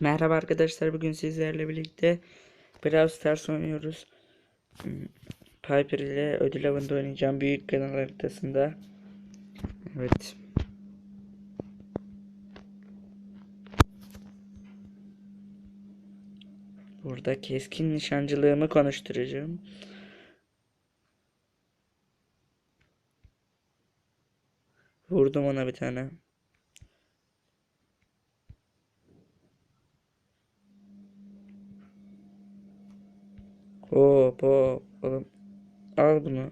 Merhaba arkadaşlar bugün sizlerle birlikte Brawl Stars oynuyoruz. Hmm, Piper ile ödül avında oynayacağım büyük kanal haritasında. Evet. Burada keskin nişancılığımı konuşturacağım. Vurdum ona bir tane. Hop hop oğlum. Al bunu.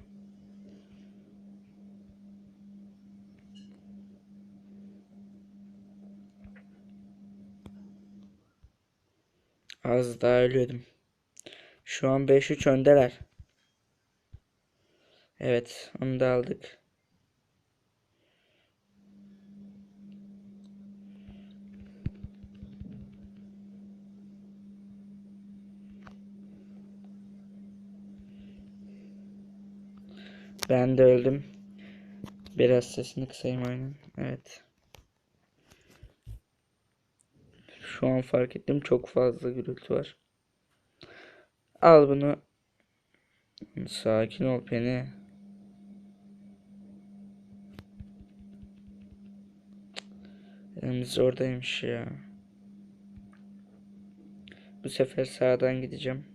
Az daha ölüyordum. Şu an 5-3 öndeler. Evet onu da aldık. Ben de öldüm. Biraz sesini kısayım aynen. Evet. Şu an fark ettim çok fazla gürültü var. Al bunu. Sakin ol Penny. Elimiz oradaymış ya. Bu sefer sağdan gideceğim.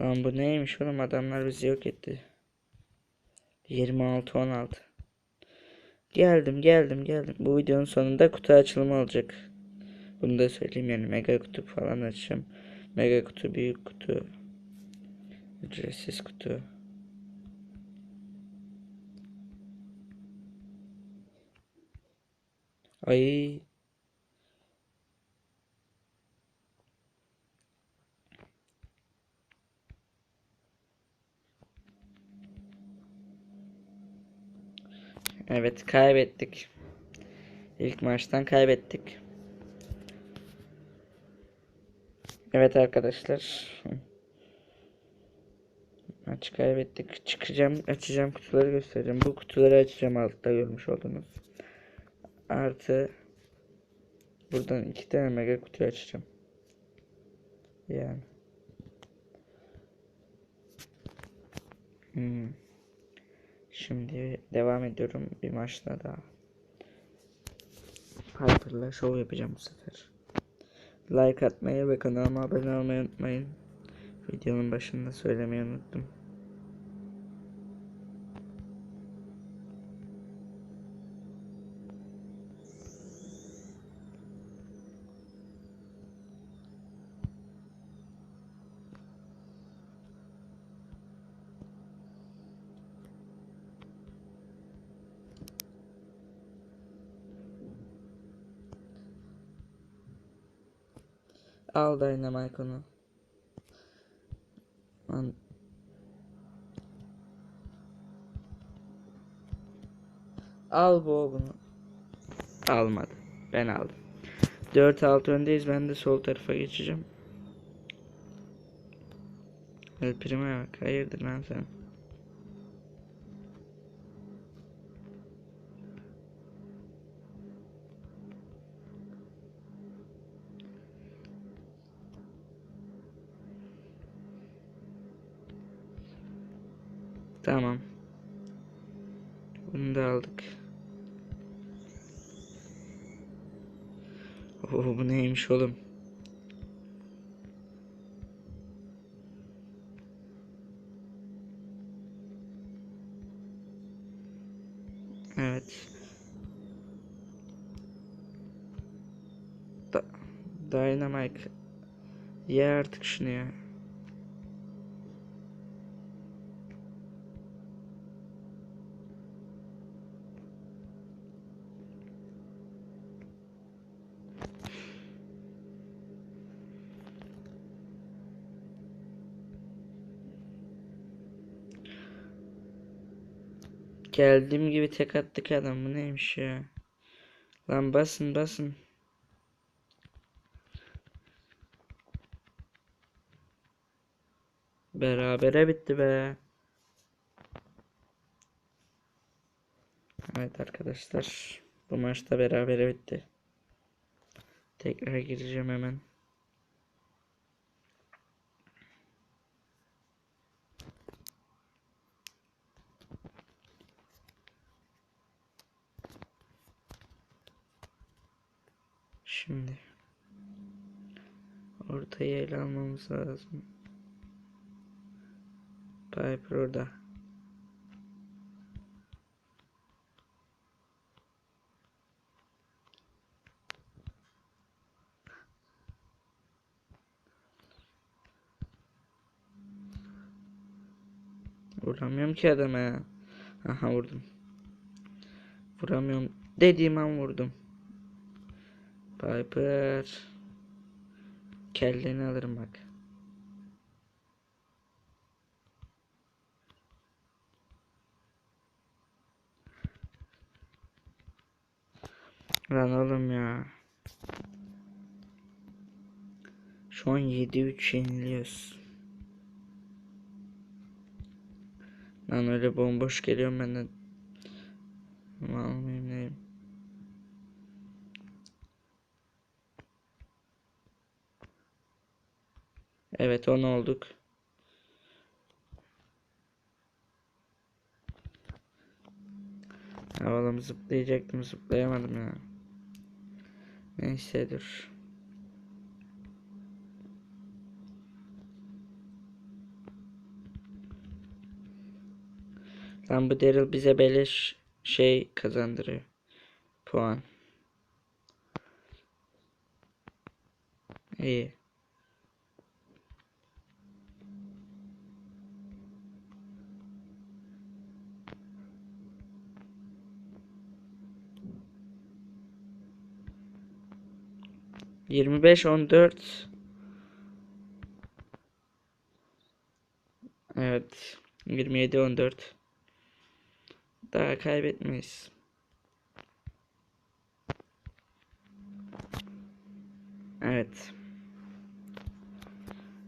Lan bu neymiş oğlum adamlar bizi yok etti. 26 16. Geldim geldim geldim. Bu videonun sonunda kutu açılımı olacak. Bunu da söyleyeyim yani mega kutu falan açacağım. Mega kutu, büyük kutu, ücretsiz kutu. Ay Evet kaybettik. İlk maçtan kaybettik. Evet arkadaşlar. Maç kaybettik. Çıkacağım, açacağım kutuları göstereceğim. Bu kutuları açacağım altta görmüş oldunuz. Artı buradan iki tane mega kutu açacağım. Yani. Hmm. Şimdi devam ediyorum bir maçla daha. Hyper'la show yapacağım bu sefer. Like atmayı ve kanalıma abone olmayı unutmayın. Videonun başında söylemeyi unuttum. Al Dynamite onu. Lan. Al bu bunu. Almadı. Ben aldım. 4-6 öndeyiz. Ben de sol tarafa geçeceğim. El Primo'ya bak. Hayırdır lan sen? Tamam. Bunu da aldık. Oo bu neymiş oğlum? Evet. Da Dynamite. Ye artık şunu ya. Geldiğim gibi tek attık adam bu neymiş ya. Lan basın basın. Berabere bitti be. Evet arkadaşlar. Bu maçta beraber bitti. Tekrar gireceğim hemen. Şimdi ortaya ele almamız lazım. Piper orada. Vuramıyorum ki adama ya. Aha vurdum. Vuramıyorum. Dediğim an vurdum. Piper. Kelleni alırım bak. Lan oğlum ya. Şu an 7-3 yeniliyoruz. Lan öyle bomboş geliyorum benden. Almayayım Evet 10 olduk. Havalı zıplayacaktım zıplayamadım ya. Neyse dur. Lan bu Daryl bize beleş şey kazandırıyor. Puan. İyi. Yirmi beş on dört. Evet. Yirmi yedi on dört. Daha kaybetmeyiz. Evet.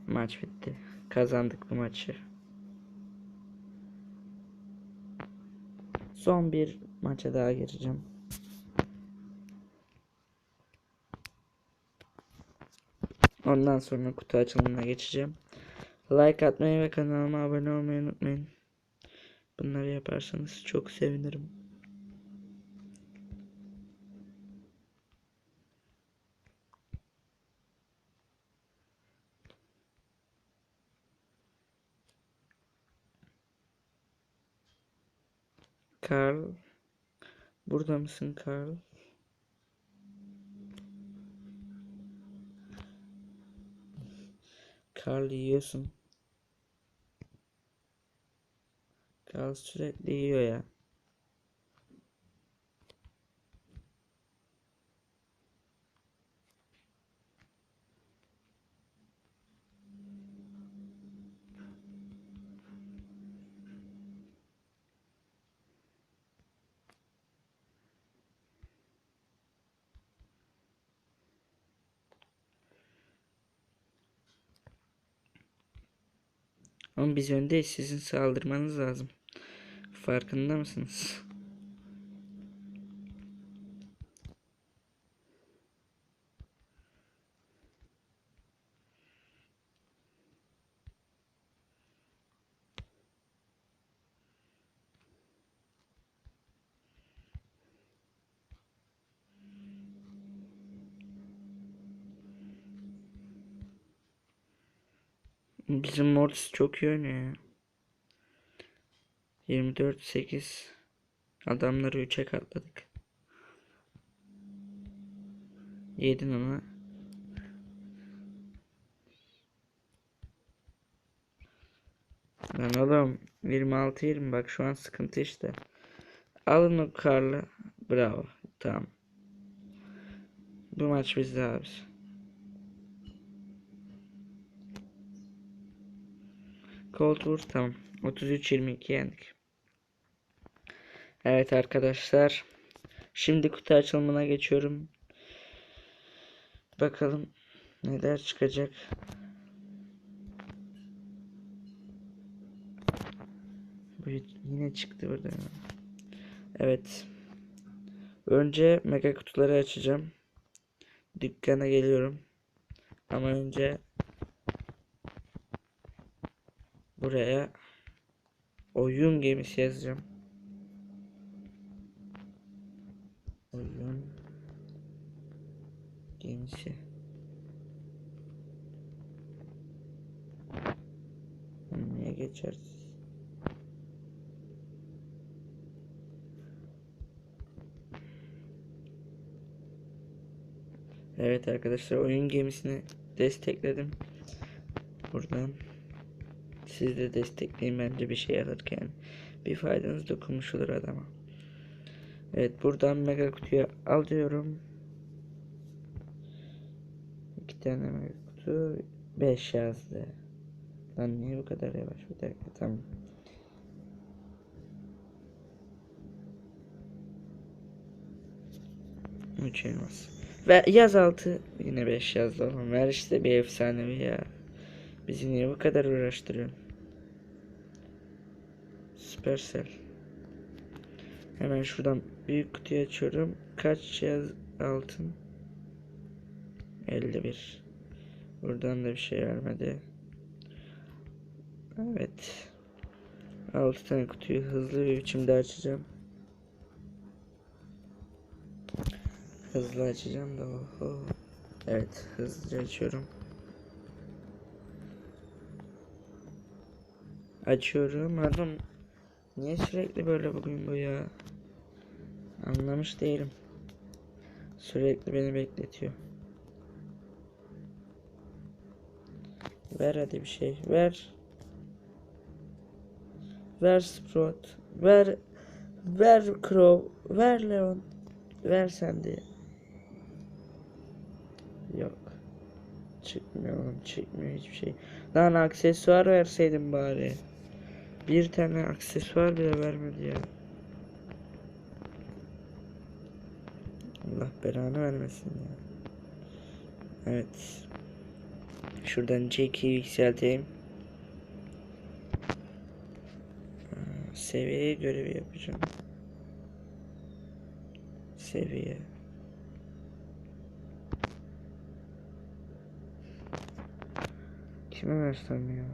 Maç bitti. Kazandık bu maçı. Son bir maça daha gireceğim. Ondan sonra kutu açılımına geçeceğim. Like atmayı ve kanalıma abone olmayı unutmayın. Bunları yaparsanız çok sevinirim. Karl. Burada mısın Karl? Karl yiyorsun. Karl sürekli yiyor ya. Ama biz öndeyiz. Sizin saldırmanız lazım. Farkında mısınız? Bizim Mortis çok iyi oynuyor ya. 24 8 adamları 3'e katladık. Yedin ona. Lan oğlum 26 20 bak şu an sıkıntı işte. Alın o karlı. Bravo. Tamam. Bu maç bizde abi. Cold vur tamam. 33-22 yendik. Evet arkadaşlar. Şimdi kutu açılımına geçiyorum. Bakalım neler çıkacak. Bu yine çıktı burada. Evet. Önce mega kutuları açacağım. Dükkana geliyorum. Ama önce buraya oyun gemisi yazacağım. Oyun gemisi. Niye geçersiz? Evet arkadaşlar oyun gemisini destekledim. Buradan siz de destekleyin bence bir şey alırken bir faydanız dokunmuş olur adama. Evet buradan mega kutuyu alıyorum. İki tane mega kutu 5 yazdı. Lan niye bu kadar yavaş bir dakika tamam. Üç elmas. Ve yaz altı yine 5 yazdı oğlum. Ver işte bir efsanevi ya. Bizi niye bu kadar uğraştırıyorsun? Supercell. Hemen şuradan büyük kutuyu açıyorum. Kaç yaz altın? 51. Buradan da bir şey vermedi. Evet. 6 tane kutuyu hızlı bir biçimde açacağım. Hızlı açacağım da oho. Evet hızlıca açıyorum. Açıyorum adam. Niye sürekli böyle bugün bu ya? Anlamış değilim. Sürekli beni bekletiyor. Ver hadi bir şey. Ver. Ver Sprout. Ver. Ver Crow. Ver Leon. Ver sen de. Yok. Çıkmıyor oğlum. Çıkmıyor hiçbir şey. Lan aksesuar verseydin bari. Bir tane aksesuar bile vermedi ya. Allah belanı vermesin ya. Evet. Şuradan Jack'i yükselteyim. Seviye görevi yapacağım. Seviye. Kime versem ya?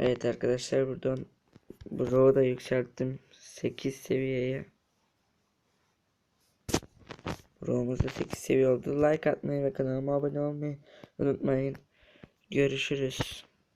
Evet arkadaşlar buradan Bro'u da yükselttim 8 seviyeye. Bro'muz da 8 seviye oldu. Like atmayı ve kanalıma abone olmayı unutmayın. Görüşürüz.